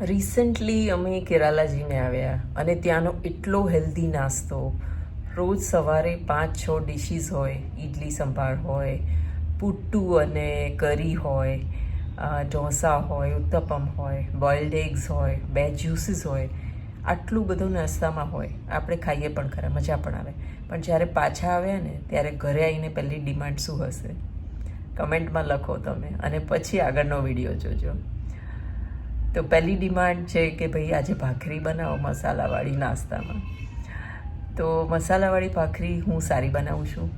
Recently અમે કેરાલા જઈને આવ્યા અને ત્યાંનો એટલો હેલ્ધી નાસ્તો. રોજ સવારે પાંચ, છ ડિશીસ હોય ઇડલી સંભાળ હોય, પુટ્ટુ અને કરી હોય ઢોસા હોય, ઉત્તપમ હોય બોઇલ્ડ એગ્સ હોય, બે જ્યુસીસ હોય. આટલું બધું નાસ્તામાં હોય. આપણે ખાઈએ પણ ખરા, મજા પણ આવે. પણ જ્યારે પાછા આવ્યા ને, ત્યારે ઘરે આવીને પહેલી ડિમાન્ડ શું હશે? કમેન્ટમાં લખો તમે અને પછી આગળનો વીડિયો જોજો. તો પહેલી ડિમાન્ડ છે કે ભાઈ આજે ભાખરી બનાવો મસાલાવાળી નાસ્તામાં. તો મસાલાવાળી ભાખરી હું સારી બનાવું છું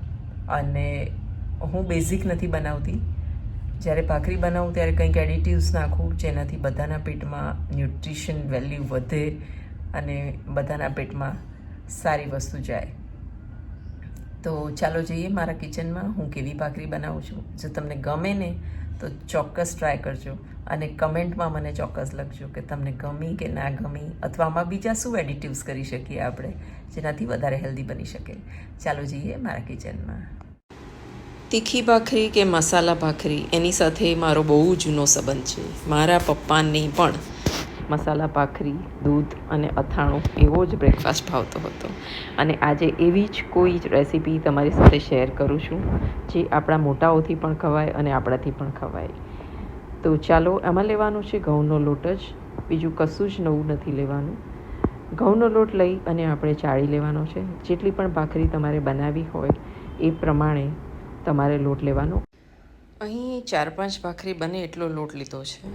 અને હું બેઝિક નથી બનાવતી. જ્યારે ભાખરી બનાવું ત્યારે કંઈક એડિટિવ્સ નાખું જેનાથી બધાના પેટમાં ન્યુટ્રિશન વેલ્યુ વધે અને બધાના પેટમાં સારી વસ્તુ જાય. તો ચાલો જઈએ મારા કિચનમાં હું કેવી ભાખરી બનાવું છું. જો તમને ગમે ને, તો ચોક્કસ ટ્રાય કરજો. અને કમેન્ટમાં મને ચોક્કસ લખજો કે તમને ગમી કે ના ગમી અથવા આમાં બીજા શું એડિટિવ્સ કરી શકીએ આપણે જેનાથી વધારે હેલ્ધી બની શકે. ચાલો જઈએ મારા કિચનમાં તીખી ભાખરી કે મસાલા ભાખરી, એની સાથે મારો બહુ જૂનો સંબંધ છે. મારા પપ્પાની પણ મસાલા ભાખરી, દૂધ અને અથાણું એવો જ બ્રેકફાસ્ટ ભાવતો હતો. અને આજે એવી જ કોઈ જ રેસીપી તમારી સાથે શેર કરું છું, જે આપણા મોટાઓથી પણ ખવાય અને આપણાથી પણ ખવાય. તો ચાલો આમાં લેવાનું છે ઘઉંનો લોટ જ. બીજું કશું જ નવું નથી લેવાનું. ઘઉંનો લોટ લઈ અને આપણે ચાળી લેવાનો છે. જેટલી પણ ભાખરી તમારે બનાવવી હોય એ પ્રમાણે તમારે લોટ લેવાનો. અહીં ચાર પાંચ ભાખરી બને એટલો લોટ લીધો છે.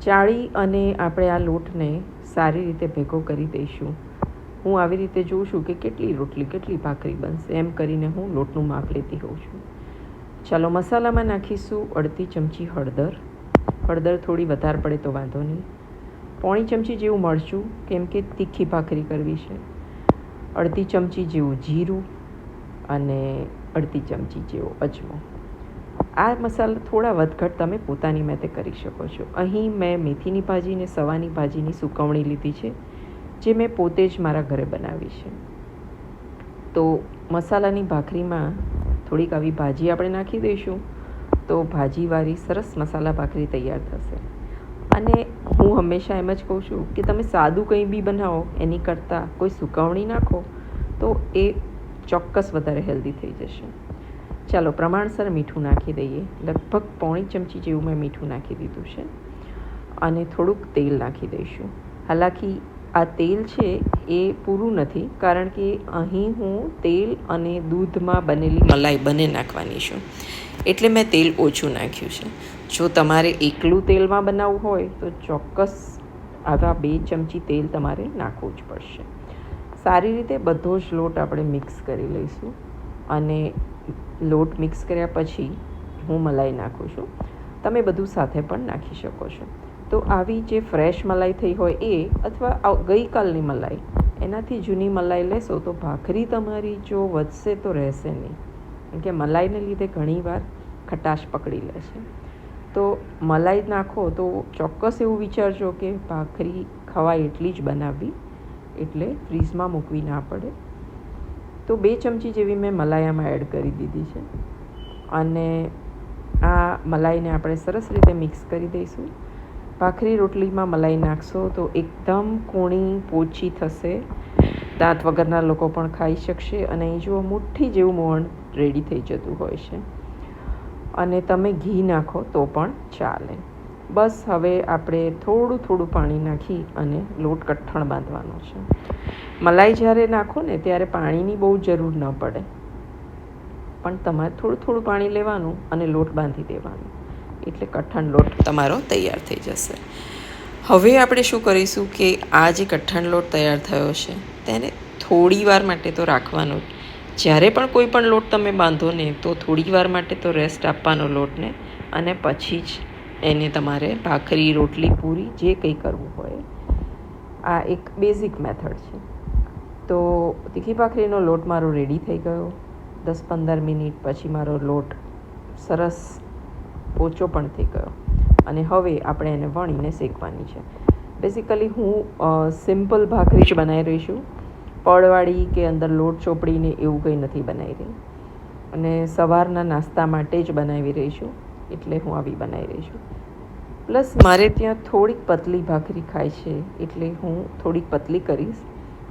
ચાળી અને આપણે આ લોટને સારી રીતે ભેગો કરી દઈશું. હું આવી રીતે જોઉં છું કે કેટલી રોટલી કેટલી ભાખરી બનશે એમ કરીને હું લોટનું માપ લેતી હોઉં છું. ચાલો મસાલામાં નાખીશું અડધી ચમચી હળદર. હળદર થોડી વધારે પડે તો વાંધો નહીં. પોણી ચમચી જેવું મરચું, કેમ કે તીખી ભાખરી કરવી છે. અડધી ચમચી જેવું જીરું અને અડધી ચમચી જેવો અજમો. આ મસાલા થોડા વધઘટ તમે પોતાની મેતે કરી શકો છો. અહીં મેં મેથીની ભાજી ને સવાની ભાજીની સુકવણી લીધી છે, જે મેં પોતે જ મારા ઘરે બનાવી છે. તો મસાલાની ભાખરીમાં થોડીક આવી ભાજી આપણે નાખી દઈશું. તો ભાજીવાળી સરસ મસાલા ભાખરી તૈયાર થશે. અને હું હંમેશા એમ જ કહું છું કે તમે સાદું કંઈ બી બનાવો, એની કરતાં કોઈ સુકવણી નાખો, તો એ ચોક્કસ વધારે હેલ્ધી થઈ જશે. ચાલો, પ્રમાણસર મીઠું નાખી દઈએ. લગભગ પોણી ચમચી જેવું મેં મીઠું નાખી દીધું છે. અને થોડુંક તેલ નાખી દઈશું. હાલાકી આ તેલ છે એ પૂરું નથી, કારણ કે અહીં હું તેલ અને દૂધમાં બનેલી મલાઈ બંને નાખવાની છું. એટલે મેં તેલ ઓછું નાખ્યું છે. જો તમારે એકલું તેલમાં બનાવવું હોય, તો ચોક્કસ આવા બે ચમચી તેલ તમારે નાખવું જ પડશે. સારી રીતે બધો જ લોટ આપણે મિક્સ કરી લઈશું અને લોટ મિક્સ કર્યા પછી હું મલાઈ નાખું છું. તમે બધું સાથે પણ નાખી શકો છો. તો આવી જે ફ્રેશ મલાઈ થઈ હોય એ અથવા ગઈકાલની મલાઈ, એનાથી જૂની મલાઈ લેશો તો ભાખરી તમારી જો વધશે તો રહેશે નહીં. કેમ કે મલાઈને લીધે ઘણીવાર ખટાશ પકડી લે છે. તો મલાઈ નાખો તો ચોક્કસ એવું વિચારજો કે ભાખરી ખવાય એટલી જ બનાવવી, એટલે ફ્રીઝમાં મૂકવી ના પડે. તો બે ચમચી જેવી મેં મલાઈમાં એડ કરી દીધી છે. અને આ મલાઈને આપણે સરસ રીતે મિક્સ કરી દઈશું. ભાખરી રોટલીમાં મલાઈ નાખશો તો એકદમ કૂણી પોચી થશે. દાંત વગરના લોકો પણ ખાઈ શકશે અને અહીં જુઓ મુઠ્ઠી જેવું મોણ રેડી થઈ જતું હોય છે. અને તમે ઘી નાખો તો પણ ચાલે. બસ હવે આપણે થોડું થોડું પાણી નાખી અને લોટ કઠણ બાંધવાનો છે. મલાઈ જ્યારે નાખો ને ત્યારે પાણીની બહુ જરૂર ન પડે. પણ તમારે થોડું થોડું પાણી લેવાનું અને લોટ બાંધી દેવાનો. એટલે કઠણ લોટ તમારો તૈયાર થઈ જશે. હવે આપણે શું કરીશું કે આ જે કઠણ લોટ તૈયાર થયો છે, તેને થોડી વાર માટે તો રાખવાનો જ્યારે પણ કોઈ પણ લોટ તમે બાંધો ને, તો થોડી વાર માટે તો રેસ્ટ આપવાનો લોટને અને પછી જ એને તમારે ભાખરી, રોટલી, પૂરી જે કંઈ કરવું હોય. આ એક બેઝિક મેથડ છે. તો તીખી ભાખરીનો લોટ મારો રેડી થઈ ગયો. દસ પંદર મિનિટ પછી મારો લોટ સરસ પોચો પણ થઈ ગયો અને હવે આપણે એને વણીને શેકવાની છે. બેઝિકલી હું સિમ્પલ ભાખરી જ બનાવી રહી છું. પડવાળી કે અંદર લોટ ચોપડીને એવું કંઈ નથી બનાવી રહી. અને સવારના નાસ્તા માટે જ બનાવી રહી છું. એટલે હું આવી બનાવી રહી છું. પ્લસ મારે ત્યાં થોડીક પતલી ભાખરી ખાય છે. એટલે હું થોડીક પતલી કરીશ.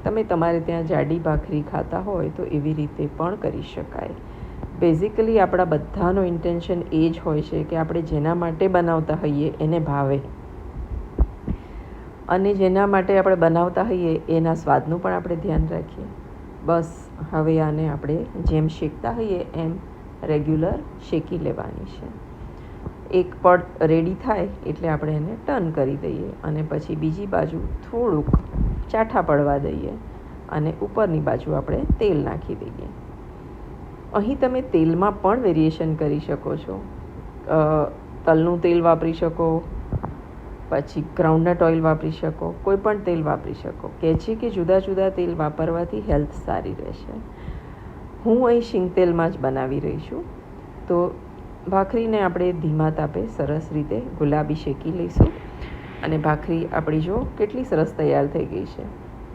તમે તમારે ત્યાં જાડી ભાખરી ખાતા હોય તો એવી રીતે પણ કરી શકાય. બેઝિકલી આપણા બધાનો ઇન્ટેન્શન એ જ હોય છે કે આપણે જેના માટે બનાવતા હોઈએ એને ભાવે. અને જેના માટે આપણે બનાવતા હોઈએ એના સ્વાદનું પણ આપણે ધ્યાન રાખીએ. બસ હવે આને આપણે જેમ શેકતા હોઈએ એમ રેગ્યુલર શેકી લેવાની છે. એક પડ રેડી થાય એટલે આપણે એને ટર્ન કરી દઈએ અને પછી બીજી બાજુ થોડુંક ચાઠા પડવા દઈએ અને ઉપરની બાજુ આપણે તેલ નાખી દઈએ. અહીં તમે તેલમાં પણ વેરિએશન કરી શકો છો. તલનું તેલ વાપરી શકો, પછી ગ્રાઉન્ડનટ ઓઇલ વાપરી શકો, કોઈ પણ તેલ વાપરી શકો. કહે છે કે જુદા જુદા તેલ વાપરવાથી હેલ્થ સારી રહેશે. હું અહીં શીંગ તેલમાં જ બનાવી રહી છું. તો ભાખરીને આપણે ધીમા તાપે સરસ રીતે ગુલાબી શેકી લઈશું. અને ભાખરી આપણી જો કેટલી સરસ તૈયાર થઈ ગઈ છે.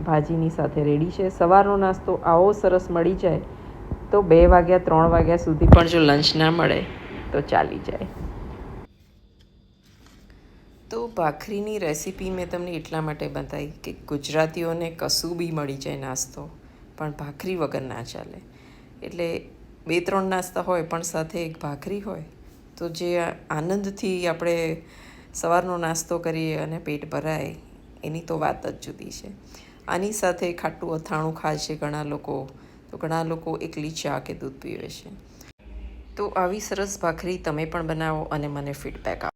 ભાજીની સાથે રેડી છે. સવારનો નાસ્તો આવો સરસ મળી જાય. તો બે વાગ્યા, ત્રણ વાગ્યા સુધી પણ જો લંચ ના મળે, તો ચાલી જાય. તો ભાખરીની રેસીપી મેં તમને એટલા માટે બતાવી કે ગુજરાતીઓને કશું બી મળી જાય નાસ્તો, પણ ભાખરી વગર ના ચાલે. એટલે બે ત્રણ નાસ્તા હોય, પણ સાથે એક ભાખરી હોય, તો જે આનંદથી આપણે સવારનો નાસ્તો કરીએ અને પેટ ભરાય, એની તો વાત જ જુદી છે. આની સાથે ખાટું અથાણું ખાય છે ઘણા લોકો. તો ઘણા લોકો એકલી ચા કે દૂધ પીવે છે. તો આવી સરસ ભાખરી તમે પણ બનાવો અને મને ફીડબેક આપો.